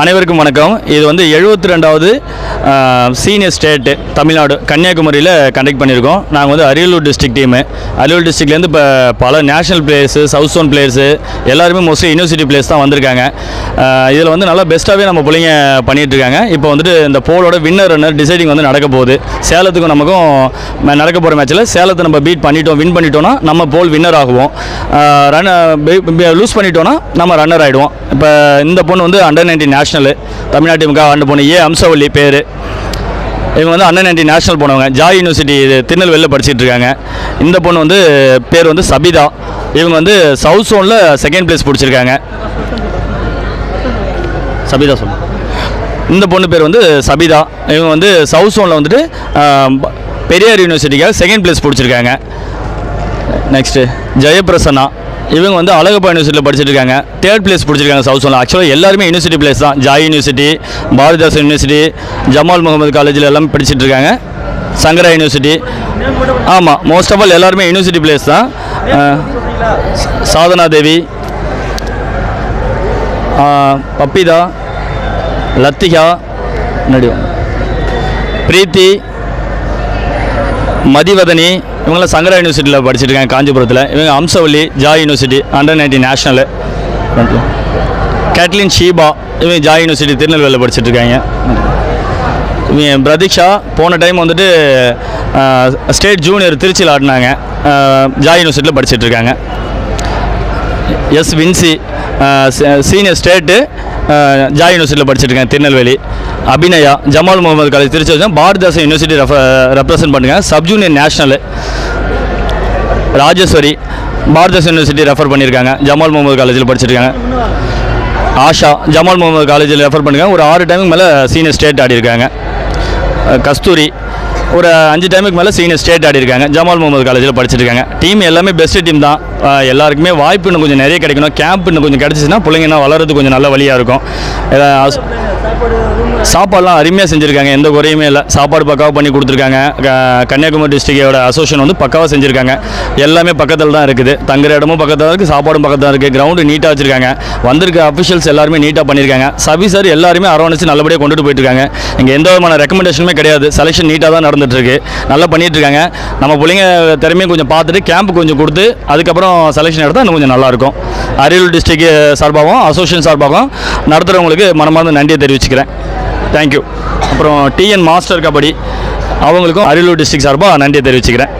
அனைவருக்கும் வணக்கம். இது வந்து எழுபத்தி ரெண்டாவது சீனியர் ஸ்டேட்டு தமிழ்நாடு கன்னியாகுமரியில் கண்டக்ட் பண்ணியிருக்கோம். நாங்கள் வந்து அரியலூர் டிஸ்ட்ரிக்ட் டீமு அரியலூர் டிஸ்ட்ரிக்ட்லேருந்து இப்போ பல national players south zone players எல்லாருமே மோஸ்ட்லி யூனிவர்சிட்டி பிளேயர்ஸ் தான் வந்திருக்காங்க. இதில் வந்து நல்லா பெஸ்ட்டாகவே நம்ம பிள்ளைங்க பண்ணிகிட்ருக்காங்க இப்போ வந்துட்டு இந்த போலோட வின்னர் ரன்னர் டிசைடிங் வந்து நடக்க போகுது. சேலத்துக்கும் நமக்கும் நடக்க போகிற மேட்ச்சில் சேலத்தை நம்ம பீட் பண்ணிட்டோம் வின் பண்ணிட்டோம்னா நம்ம போல் வின்னர் ஆகுவோம். ரன் லூஸ் பண்ணிட்டோம்னா நம்ம ரன்னர் ஆகிடுவோம் இப்போ இந்த பொண்ணு வந்து அண்டர் நைன்டீன் நேஷனல் தமிழ்நாட்டு டீமுக்காக ஆண்டு பொண்ணு ஏ அம்சவல்லி பேர். இவங்க வந்து அண்ணன் நைன்டீன் நேஷனல் போனவங்க. ஜாய் யூனிவர்சிட்டி இது திருநெல்வேலியில் படிச்சுட்டு இருக்காங்க. இந்த பொண்ணு வந்து பேர் வந்து சபிதா. இவங்க வந்து சவுத் சோனில் செகண்ட் பிளேஸ் பிடிச்சிருக்காங்க. சபிதா சொல்லு. இந்த பொண்ணு பேர் வந்து சபிதா. இவங்க வந்து சவுத் சோனில் வந்துட்டு பெரியார் யூனிவர்சிட்டிக்காக செகண்ட் பிளேஸ் பிடிச்சிருக்காங்க. நெக்ஸ்ட்டு ஜெயபிரசன்னா இவங்க வந்து அழகப்பா யூனிவர்சிட்டியில் படிச்சுட்டு இருக்காங்க தேர்ட் பிளேஸ் பிடிச்சிருக்காங்க சவுத் சோனில் ஆக்சுவலாக எல்லாருமே யூனிவர்சிட்டி பிளேஸ் தான். Joy university Bharathidasan university Jamal Mohammed காலேஜில் எல்லாம் படிச்சுட்டு இருக்காங்க சங்கரா யூனிவர்சிட்டி ஆமாம் மோஸ்ட் ஆஃப் ஆல் எல்லாருமே யூனிவர்சிட்டி பிளேஸ் தான். சாதனா தேவி பப்பிதா லத்திகா நடி பிரீத்தி மதிவதனி இவங்களாம் சங்கரா யூனிவர்சிட்டியில் படிச்சுட்டு இருக்காங்க காஞ்சிபுரத்தில். இவங்க Amsavalli Joy university under nineteen national Caitlin Sheeba இவங்க ஜாய் யூனிவர்சிட்டி திருநெல்வேலியில் படிச்சிட்டு இருக்காங்க இவங்க பிரதீக்ஷா போன டைம் வந்துட்டு ஸ்டேட் ஜூனியர் திருச்சியில் ஆடினாங்க. ஜாய் யூனிவர்சிட்டியில் படிச்சிட்டு இருக்காங்க S Vinci senior state Joy யூனிவர்சிட்டியில் படிச்சிருக்கேன் திருநெல்வேலி. அபிநயா ஜமால் முகமது காலேஜ் திருச்சி வச்சேன் பாரதிதாசன் யூனிவர்சிட்டி ரெஃப ரெப்ரசன்ட் பண்ணுங்கள் sub junior national Rajeswari Bharathidasan university refer பண்ணியிருக்காங்க ஜமால் முகமது காலேஜில் படிச்சிருக்காங்க. ஆஷா ஜமால் முகமது காலேஜில் ரெஃபர் பண்ணுங்கள் ஒரு ஆறு டைமுக்கு மேலே சீனியர் ஸ்டேட் ஆடியிருக்காங்க கஸ்தூரி ஒரு அஞ்சு டைமுக்கு மேலே சீனியர் ஸ்டேட் ஆடி இருக்காங்க. ஜமால் முகமது காலேஜில் படிச்சிருக்காங்க. டீம் எல்லாமே பெஸ்ட் டீம் தான். எல்லாருக்குமே வாய்ப்பு இன்னும் கொஞ்சம் நிறைய கிடைக்கணும். கேம்ப் இன்னும் கொஞ்சம் கிடச்சிச்சின்னா பிள்ளைங்க இன்னும் வளர்றது கொஞ்சம் நல்ல வழியாக இருக்கும். சாப்பாடுலாம் அருமையாக செஞ்சுருக்காங்க. எந்த குறையுமே இல்லை. சாப்பாடு பக்காவாக பண்ணி கொடுத்துருக்காங்க. க- கன்னியாகுமரி டிஸ்ட்ரிக்டோட அசோசியேஷன் வந்து பக்காவாக செஞ்சுருக்காங்க. எல்லாமே பக்கத்தில் தான் இருக்குது. தங்குற இடமும் பக்கத்தில் இருக்குது சாப்பாடும் பக்கத்தில் இருக்குது கிரவுண்டு நீட்டாக வச்சுருக்காங்க. வந்திருக்க அஃபிஷியல்ஸ் எல்லாருமே நீட்டாக பண்ணியிருக்காங்க சபி சார் எல்லாருமே அரவணைச்சு நல்லபடியாக கொண்டுட்டு போயிட்டு இருக்காங்க. இங்கே எந்த விதமான ரெக்கமெண்டேஷனுமே கிடையாது. செலெக்ஷன் நீட்டாக தான் நடந்துட்டு இருக்கு நல்லா பண்ணிகிட்ருக்காங்க நம்ம பிள்ளைங்க திறமையும் கொஞ்சம் பார்த்துட்டு கேம்ப் கொஞ்சம் கொடுத்து அதுக்கப்புறம் செலெக்ஷன் எடுத்தால் இன்னும் கொஞ்சம் நல்லாயிருக்கும். அரியலூர் டிஸ்ட்ரிக்ட் சார்பாகவும் அசோசியேஷன் சார்பாகவும் நடத்துகிறவங்களுக்கு மனமார்ந்த நன்றியை தெரிவிச்சுக்கிறேன். தேங்க்யூ அப்புறம் டிஎன் மாஸ்டர் கபடி அவங்களுக்கும் அரியலூர் டிஸ்ட்ரிக்ட் சார்பாக நன்றியை தெரிவிச்சுக்கிறேன்.